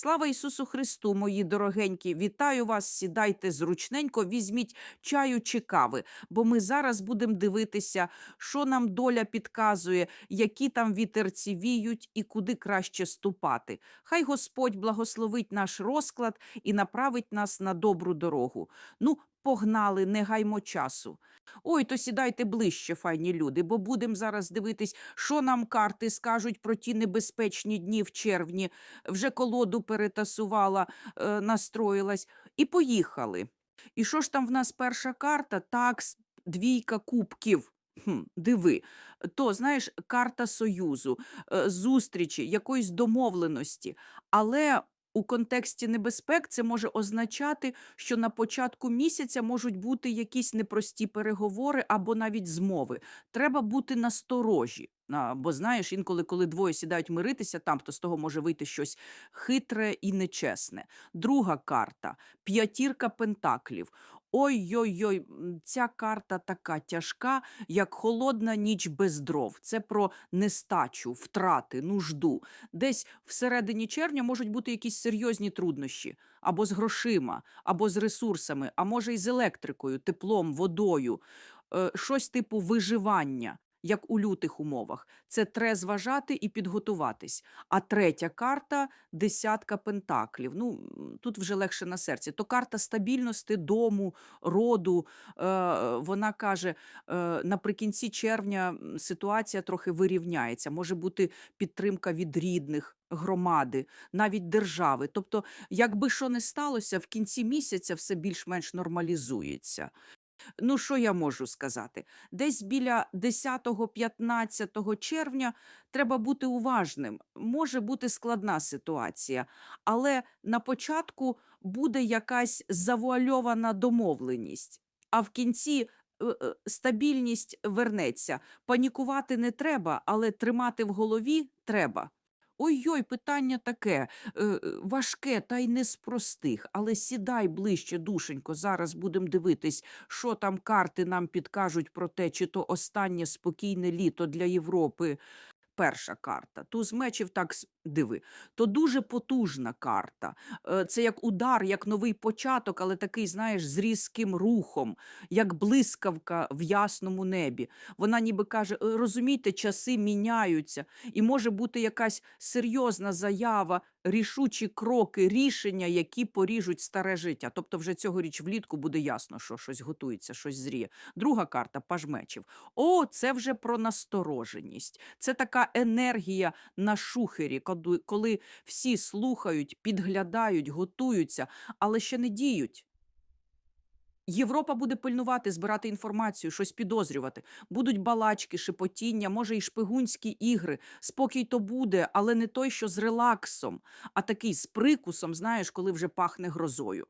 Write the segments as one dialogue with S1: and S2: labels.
S1: Слава Ісусу Христу, мої дорогенькі! Вітаю вас! Сідайте зручненько, візьміть чаю чи кави, бо ми зараз будемо дивитися, що нам доля підказує, які там вітерці віють і куди краще ступати. Хай Господь благословить наш розклад і направить нас на добру дорогу. Ну, погнали, не гаймо часу. Ой, то сідайте ближче, файні люди, бо будемо зараз дивитись, що нам карти скажуть про ті небезпечні дні в червні. Вже колоду перетасувала, е, настроїлась, і поїхали. І що ж там в нас перша карта? Так, двійка кубків. Хм, диви, то знаєш, карта союзу, е, зустрічі, якоїсь домовленості. Але у контексті небезпек це може означати, що на початку місяця можуть бути якісь непрості переговори або навіть змови. Треба бути насторожі. Бо знаєш, інколи, коли двоє сідають миритися, там то з того може вийти щось хитре і нечесне. Друга карта п'ятірка пентаклів. Ой-ой-ой, ця карта така тяжка, як холодна ніч без дров. Це про нестачу, втрати, нужду. Десь всередині червня можуть бути якісь серйозні труднощі або з грошима, або з ресурсами, а може й з електрикою, теплом, водою, Е, щось типу виживання. Як у лютих умовах, це тре зважати і підготуватись. А третя карта десятка пентаклів. Ну тут вже легше на серці. То карта стабільності дому, роду. Е, вона каже, е, наприкінці червня ситуація трохи вирівняється. Може бути підтримка від рідних, громади, навіть держави. Тобто, якби що не сталося, в кінці місяця все більш-менш нормалізується. Ну, що я можу сказати? Десь біля 10-15 червня треба бути уважним. Може бути складна ситуація, але на початку буде якась завуальована домовленість, а в кінці е, е, стабільність вернеться. Панікувати не треба, але тримати в голові треба. Ой-ой, питання таке е, е, важке та й не з простих, але сідай ближче, душенько. Зараз будемо дивитись, що там карти нам підкажуть про те, чи то останнє спокійне літо для Європи. Перша карта. Туз мечів так диви. То дуже потужна карта. Е, Це як удар, як новий початок, але такий, знаєш, з різким рухом, як блискавка в ясному небі. Вона ніби каже: «Е, розумієте, часи міняються, і може бути якась серйозна заява, рішучі кроки, рішення, які поріжуть старе життя. Тобто, вже цьогоріч влітку буде ясно, що щось готується, щось зріє. Друга карта паж мечів. О, це вже про настороженість. Це така енергія на шухері, коли- коли всі слухають, підглядають, готуються, але ще не діють. Європа буде пильнувати, збирати інформацію, щось підозрювати. Будуть балачки, шепотіння, може, і шпигунські ігри. Спокій то буде, але не той, що з релаксом, а такий з прикусом, знаєш, коли вже пахне грозою.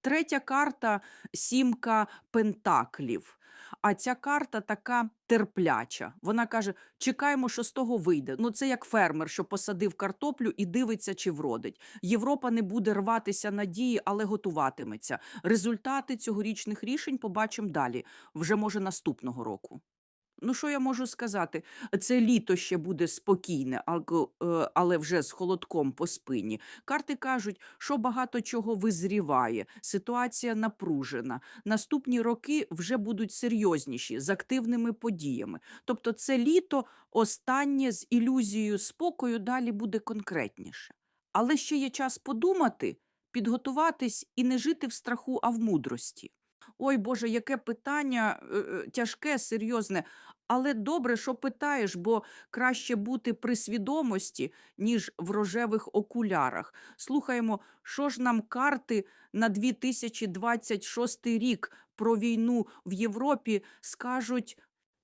S1: Третя карта сімка пентаклів. А ця карта така терпляча. Вона каже: чекаємо, що з того вийде. Ну, це як фермер, що посадив картоплю і дивиться, чи вродить. Європа не буде рватися надії, але готуватиметься. Результати цьогорічних рішень побачимо далі, вже може наступного року. Ну, що я можу сказати? Це літо ще буде спокійне, е, але вже з холодком по спині. Карти кажуть, що багато чого визріває, ситуація напружена. Наступні роки вже будуть серйозніші з активними подіями. Тобто, це літо останнє з ілюзією спокою, далі буде конкретніше. Але ще є час подумати, підготуватись і не жити в страху, а в мудрості. Ой Боже, яке питання е, е, тяжке, серйозне. Але добре, що питаєш, бо краще бути при свідомості, ніж в рожевих окулярах. Слухаємо, що ж нам карти на 2026 рік про війну в Європі скажуть.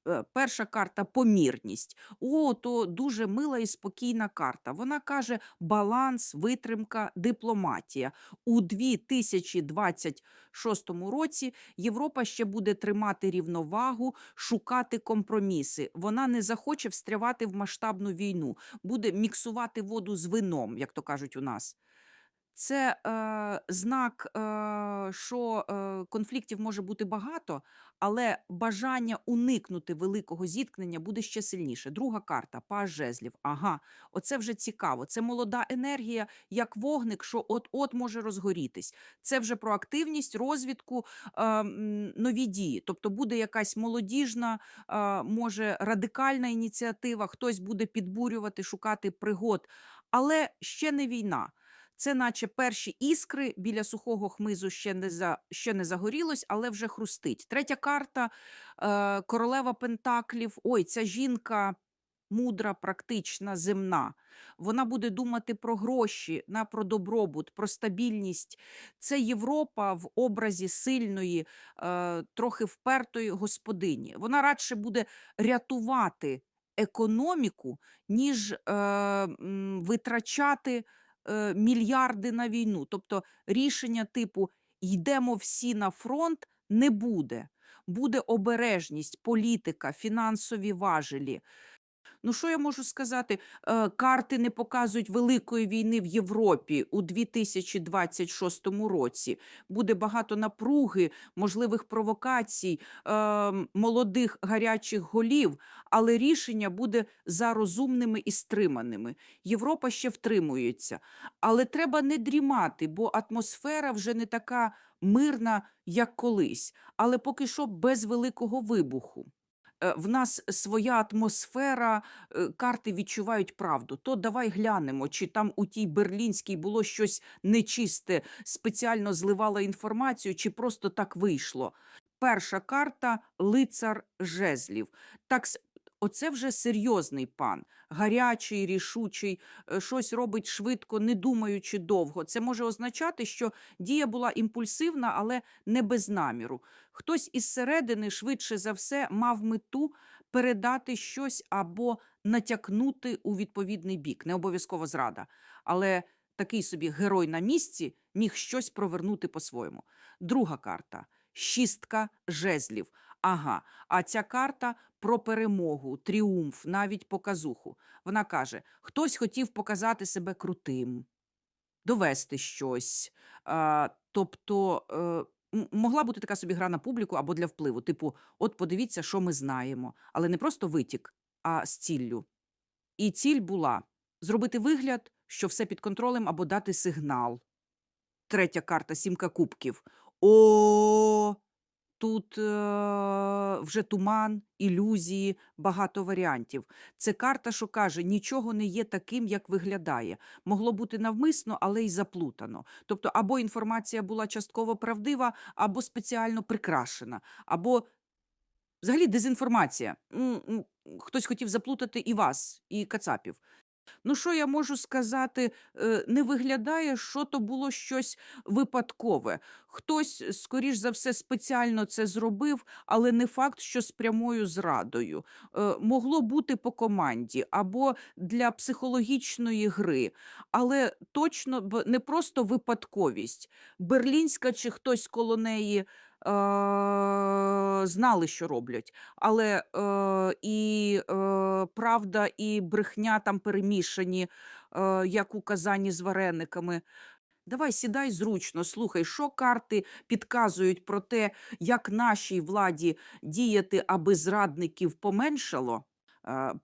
S1: Е, Перша карта помірність. О, то дуже мила і спокійна карта. Вона каже: баланс, витримка, дипломатія. У 2026 році Європа ще буде тримати рівновагу, шукати компроміси. Вона не захоче встрявати в масштабну війну, буде міксувати воду з вином, як то кажуть у нас. Це е, знак, е, що е, конфліктів може бути багато, але бажання уникнути великого зіткнення буде ще сильніше. Друга карта паж жезлів. Ага, оце вже цікаво. Це молода енергія, як вогник, що от-от може розгорітись. Це вже про активність, розвідку, е, нові дії. Тобто буде якась молодіжна, е, може радикальна ініціатива, хтось буде підбурювати, шукати пригод, але ще не війна. Це наче перші іскри біля сухого хмизу ще не за ще не загорілось, але вже хрустить. Третя карта е, королева Пентаклів. Ой, ця жінка мудра, практична, земна. Вона буде думати про гроші, на про добробут, про стабільність. Це Європа в образі сильної, е, трохи впертої господині. Вона радше буде рятувати економіку, ніж е, витрачати мільярди на війну. Тобто рішення типу йдемо всі на фронт не буде. Буде обережність, політика, фінансові важелі. Ну, що я можу сказати? Е, карти не показують великої війни в Європі у 2026 році. Буде багато напруги, можливих провокацій, е, молодих гарячих голів, але рішення буде за розумними і стриманими. Європа ще втримується. Але треба не дрімати, бо атмосфера вже не така мирна, як колись, але поки що без великого вибуху. Е, В нас своя атмосфера, е, карти відчувають правду. То давай глянемо, чи там у тій берлінській було щось нечисте, спеціально зливала інформацію, чи просто так вийшло. Перша карта лицар жезлів. Так, оце вже серйозний пан, гарячий, рішучий, е, щось робить швидко, не думаючи довго. Це може означати, що дія була імпульсивна, але не без наміру. Хтось із середини, швидше за все, мав мету передати щось або натякнути у відповідний бік, не обов'язково зрада. Але такий собі герой на місці міг щось провернути по-своєму. Друга карта шістка жезлів. Ага, а ця карта про перемогу, тріумф, навіть показуху. Вона каже: хтось хотів показати себе крутим, довести щось. А, тобто е, могла бути така собі гра на публіку або для впливу. Типу, от подивіться, що ми знаємо. Але не просто витік, а з ціллю. І ціль була зробити вигляд, що все під контролем, або дати сигнал. Третя карта сімка кубків. О, тут е, вже туман, ілюзії, багато варіантів. Це карта, що каже, нічого не є таким, як виглядає. Могло бути навмисно, але й заплутано. Тобто, або інформація була частково правдива, або спеціально прикрашена, або взагалі дезінформація. Хтось хотів заплутати і вас, і кацапів. Ну, що я можу сказати? Е, Не виглядає, що то було щось випадкове. Хтось, скоріш за все, спеціально це зробив, але не факт, що з прямою зрадою. Е, Могло бути по команді або для психологічної гри, але точно не просто випадковість. Берлінська чи хтось коло неї. Е, Знали, що роблять, але е, і е, правда, і брехня там перемішані, як у казані з варениками. Давай сідай зручно, слухай, що карти підказують про те, як нашій владі діяти, аби зрадників поменшало.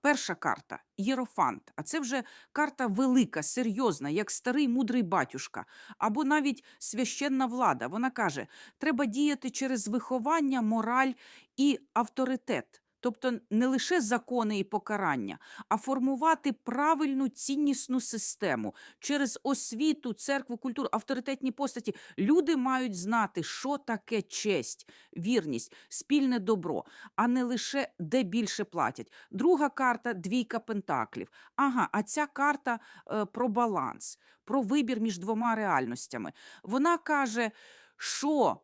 S1: Перша карта Єрофант. А це вже карта велика, серйозна, як старий мудрий батюшка, або навіть священна влада. Вона каже: треба діяти через виховання, мораль і авторитет. Тобто не лише закони і покарання, а формувати правильну ціннісну систему через освіту, церкву, культуру, авторитетні постаті. Люди мають знати, що таке честь, вірність, спільне добро, а не лише де більше платять. Друга карта двійка пентаклів. Ага, а ця карта е, про баланс, про вибір між двома реальностями. Вона каже, що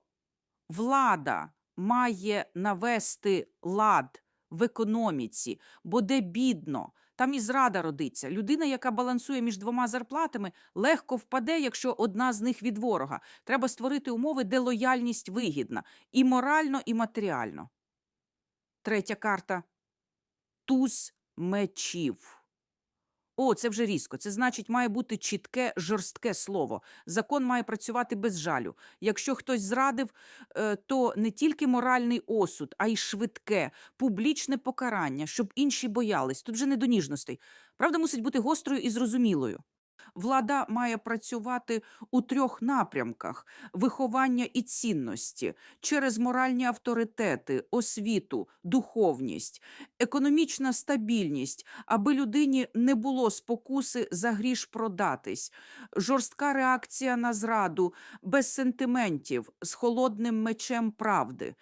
S1: влада має навести лад в економіці, бо де бідно, там і зрада родиться. Людина, яка балансує між двома зарплатами, легко впаде, якщо одна з них від ворога. Треба створити умови, де лояльність вигідна і морально, і матеріально. Третя карта туз мечів. О, це вже різко. Це значить, має бути чітке, жорстке слово. Закон має працювати без жалю. Якщо хтось зрадив, е, то не тільки моральний осуд, а й швидке, публічне покарання, щоб інші боялись. Тут вже не до ніжностей. Правда мусить бути гострою і зрозумілою. Влада має працювати у трьох напрямках: виховання і цінності через моральні авторитети, освіту, духовність, економічна стабільність, аби людині не було спокуси за гріш продатись, жорстка реакція на зраду, без сентиментів, з холодним мечем правди.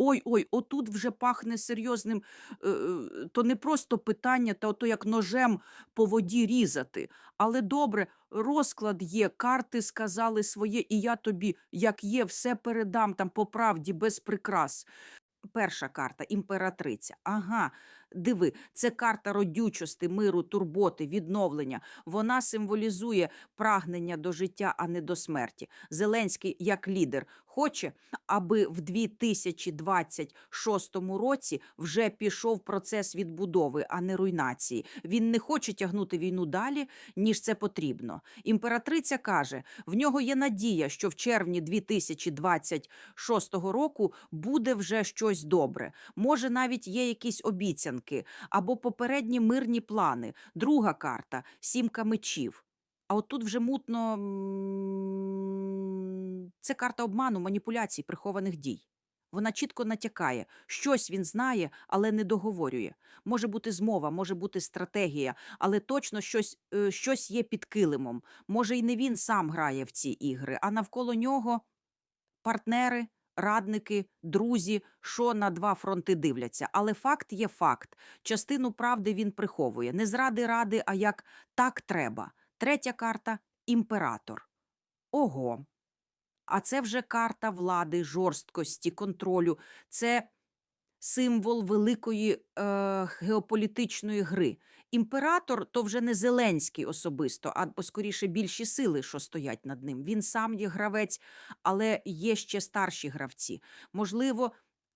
S1: Ой, ой, отут вже пахне серйозним. е, е, То не просто питання, та ото як ножем по воді різати. Але добре, розклад є, карти сказали своє, і я тобі, як є, все передам там по правді, без прикрас. Перша карта імператриця. Ага, диви, це карта родючості, миру, турботи, відновлення. Вона символізує прагнення до життя, а не до смерті. Зеленський, як лідер, хоче, аби в 2026 році вже пішов процес відбудови, а не руйнації. Він не хоче тягнути війну далі, ніж це потрібно. Імператриця каже: в нього є надія, що в червні 2026 року буде вже щось добре. Може, навіть є якісь обіцянки або попередні мирні плани. Друга карта сімка мечів. А от тут вже мутно це карта обману, маніпуляцій, прихованих дій. Вона чітко натякає, щось він знає, але не договорює. Може бути змова, може бути стратегія, але точно щось, е, щось є під килимом. Може, і не він сам грає в ці ігри, а навколо нього партнери, радники, друзі, що на два фронти дивляться. Але факт є факт. Частину правди він приховує. Не зради ради, а як так треба. Третя карта імператор. Ого. А це вже карта влади, жорсткості, контролю. Це символ великої е, геополітичної гри. Імператор то вже не Зеленський особисто, а скоріше більші сили, що стоять над ним. Він сам є гравець, але є ще старші гравці. Можливо,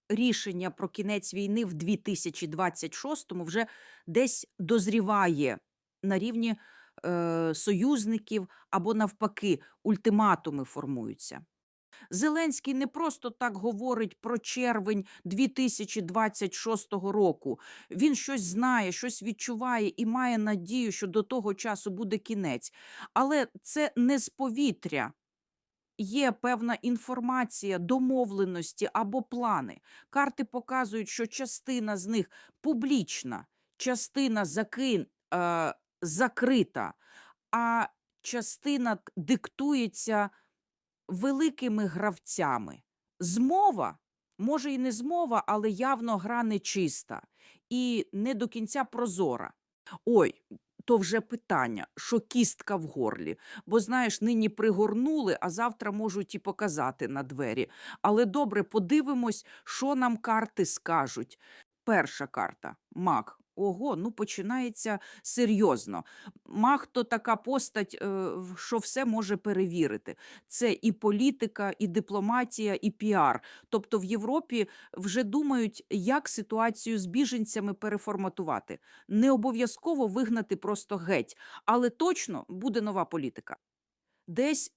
S1: рішення про кінець війни в 2026-му вже десь дозріває на рівні е, союзників або навпаки, ультиматуми формуються. Зеленський не просто так говорить про червень 2026 року. Він щось знає, щось відчуває і має надію, що до того часу буде кінець. Але це не з повітря. Є певна інформація, домовленості або плани. Карти показують, що частина з них публічна, частина закин, е, закрита, а частина диктується великими гравцями. Змова, може і не змова, але явно гра нечиста і не до кінця прозора. Ой, то вже питання, що кістка в горлі. Бо, знаєш, нині пригорнули, а завтра можуть і показати на двері. Але добре, подивимось, що нам карти скажуть. Перша карта маг. Ого, ну починається серйозно. Маг то така постать, е, що все може перевірити. Це і політика, і дипломатія, і піар. Тобто в Європі вже думають, як ситуацію з біженцями переформатувати. Не обов'язково вигнати просто геть, але точно буде нова політика. Десь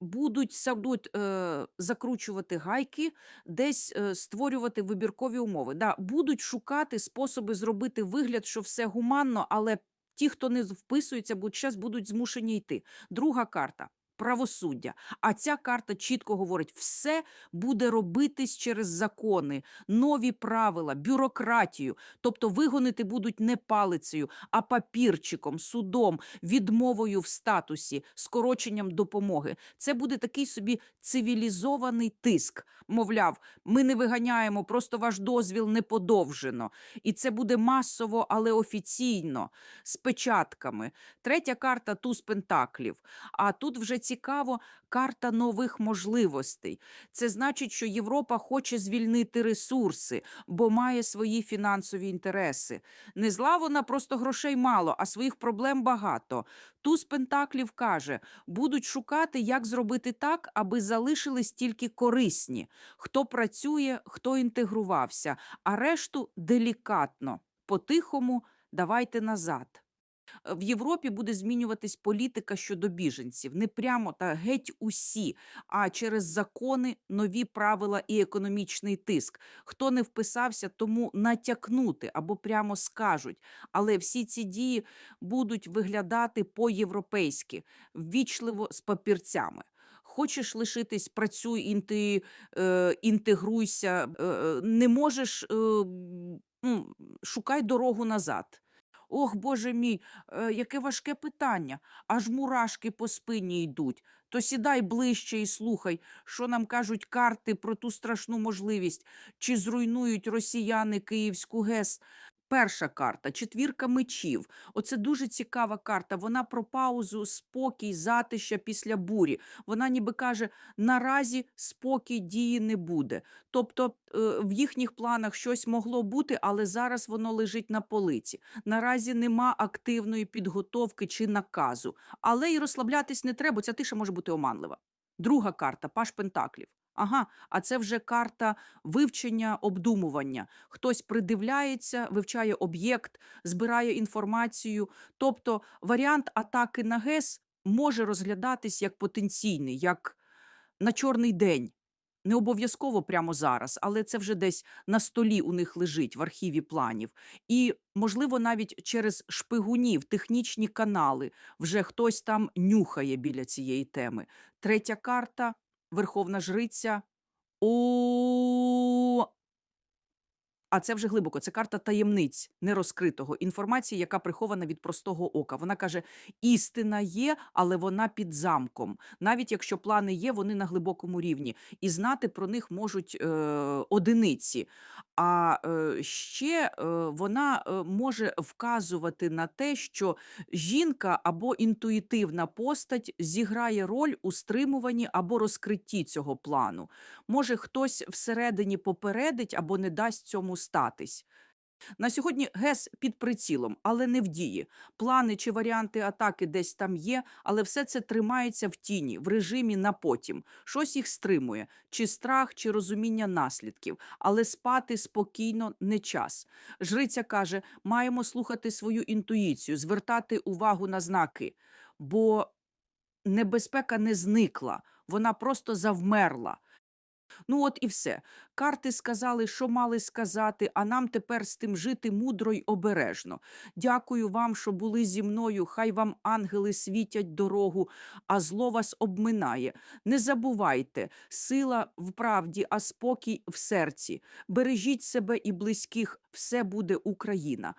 S1: будуть садуть, е, закручувати гайки, десь е, створювати вибіркові умови. Да, будуть шукати способи зробити вигляд, що все гуманно, але ті, хто не вписується, будь час будуть змушені йти. Друга карта. Правосуддя. А ця карта чітко говорить: все буде робитись через закони, нові правила, бюрократію. Тобто вигонити будуть не палицею, а папірчиком, судом, відмовою в статусі, скороченням допомоги. Це буде такий собі цивілізований тиск. Мовляв, ми не виганяємо, просто ваш дозвіл не подовжено. І це буде масово, але офіційно, з печатками. Третя карта туз пентаклів. А тут вже цікаво карта нових можливостей. Це значить, що Європа хоче звільнити ресурси, бо має свої фінансові інтереси. Не зла вона просто грошей мало, а своїх проблем багато. Туз Пентаклів каже, будуть шукати, як зробити так, аби залишились тільки корисні, хто працює, хто інтегрувався, а решту делікатно, по-тихому давайте назад. Е, В Європі буде змінюватись політика щодо біженців. Не прямо та геть усі, а через закони, нові правила і економічний тиск. Хто не вписався, тому натякнути або прямо скажуть. Але всі ці дії будуть виглядати по-європейськи, ввічливо з папірцями. Хочеш лишитись, працюй, інти, е, інтегруйся, е, е, не можеш, е, шукай дорогу назад. Ох, Боже мій, е, яке важке питання. Аж мурашки по спині йдуть. То сідай ближче і слухай, що нам кажуть карти про ту страшну можливість, чи зруйнують росіяни Київську ГЕС. Перша карта четвірка мечів. Оце дуже цікава карта. Вона про паузу, спокій, затища після бурі. Вона ніби каже: наразі спокій дії не буде. Тобто е, в їхніх планах щось могло бути, але зараз воно лежить на полиці. Наразі нема активної підготовки чи наказу. Але й розслаблятись не треба, ця тиша може бути оманлива. Друга карта Паш Пентаклів. Ага, а це вже карта вивчення, обдумування. Хтось придивляється, вивчає об'єкт, збирає інформацію. Тобто варіант атаки на ГЕС може розглядатись як потенційний, як на чорний день. Не обов'язково прямо зараз, але це вже десь на столі у них лежить в архіві планів. І, можливо, навіть через шпигунів, технічні канали вже хтось там нюхає біля цієї теми. Третя карта Верховна Жриця. О, а це вже глибоко. Це карта таємниць нерозкритого інформації, яка прихована від простого ока. Вона каже: істина є, але вона під замком. Навіть якщо плани є, вони на глибокому рівні, і знати про них можуть е, одиниці. А е, ще е, вона е, може вказувати на те, що жінка або інтуїтивна постать зіграє роль у стримуванні або розкритті цього плану. Може, хтось всередині попередить або не дасть статись. На сьогодні ГЕС під прицілом, але не в дії. Плани чи варіанти атаки десь там є, але все це тримається в тіні, в режимі на потім. Щось їх стримує, чи страх, чи розуміння наслідків. Але спати спокійно не час. Жриця каже: маємо слухати свою інтуїцію, звертати увагу на знаки, бо небезпека не зникла, вона просто завмерла. Ну, от і все. Карти сказали, що мали сказати, а нам тепер з тим жити мудро й обережно. Дякую вам, що були зі мною. Хай вам ангели світять дорогу, а зло вас обминає. Не забувайте, сила в правді, а спокій в серці. Бережіть себе і близьких, все буде Україна.